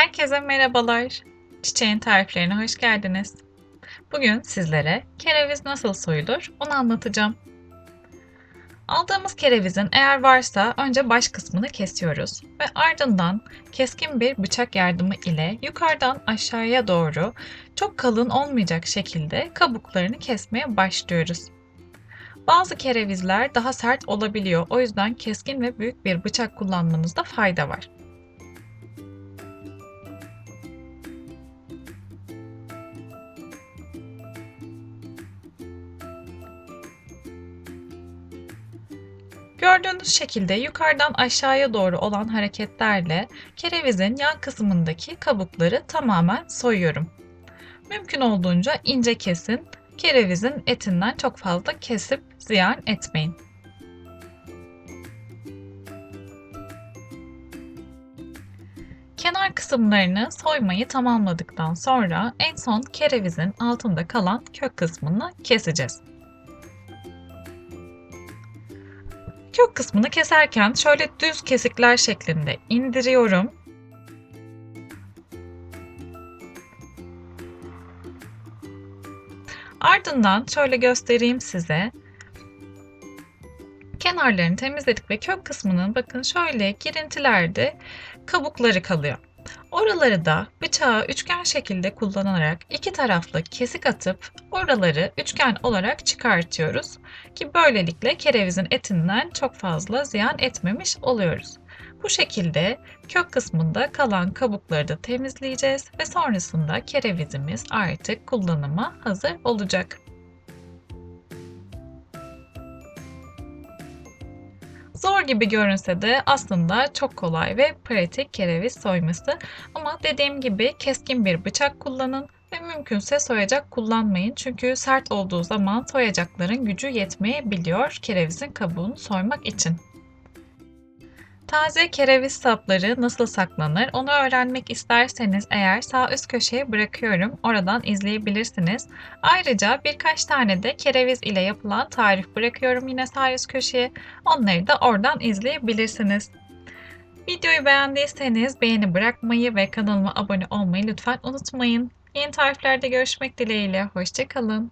Herkese merhabalar. Çiçeğin tariflerine hoş geldiniz. Bugün sizlere kereviz nasıl soyulur onu anlatacağım. Aldığımız kerevizin eğer varsa önce baş kısmını kesiyoruz ve ardından keskin bir bıçak yardımı ile yukarıdan aşağıya doğru çok kalın olmayacak şekilde kabuklarını kesmeye başlıyoruz. Bazı kerevizler daha sert olabiliyor. O yüzden keskin ve büyük bir bıçak kullanmanızda fayda var. Gördüğünüz şekilde yukarıdan aşağıya doğru olan hareketlerle kerevizin yan kısmındaki kabukları tamamen soyuyorum. Mümkün olduğunca ince kesin, kerevizin etinden çok fazla kesip ziyan etmeyin. Kenar kısımlarını soymayı tamamladıktan sonra en son kerevizin altında kalan kök kısmını keseceğiz. Kök kısmını keserken şöyle düz kesikler şeklinde indiriyorum. Ardından şöyle göstereyim size. Kenarlarını temizledik ve kök kısmının bakın şöyle girintilerde kabukları kalıyor. Oraları da bıçağı üçgen şekilde kullanarak iki taraflı kesik atıp oraları üçgen olarak çıkartıyoruz ki böylelikle kerevizin etinden çok fazla ziyan etmemiş oluyoruz. Bu şekilde kök kısmında kalan kabukları da temizleyeceğiz ve sonrasında kerevizimiz artık kullanıma hazır olacak. Zor gibi görünse de aslında çok kolay ve pratik kereviz soyması. Ama dediğim gibi keskin bir bıçak kullanın ve mümkünse soyacak kullanmayın. Çünkü sert olduğu zaman soyacakların gücü yetmeyebiliyor kerevizin kabuğunu soymak için. Taze kereviz sapları nasıl saklanır onu öğrenmek isterseniz eğer sağ üst köşeye bırakıyorum. Oradan izleyebilirsiniz. Ayrıca birkaç tane de kereviz ile yapılan tarif bırakıyorum yine sağ üst köşeye. Onları da oradan izleyebilirsiniz. Videoyu beğendiyseniz beğeni bırakmayı ve kanalıma abone olmayı lütfen unutmayın. Yeni tariflerde görüşmek dileğiyle. Hoşçakalın.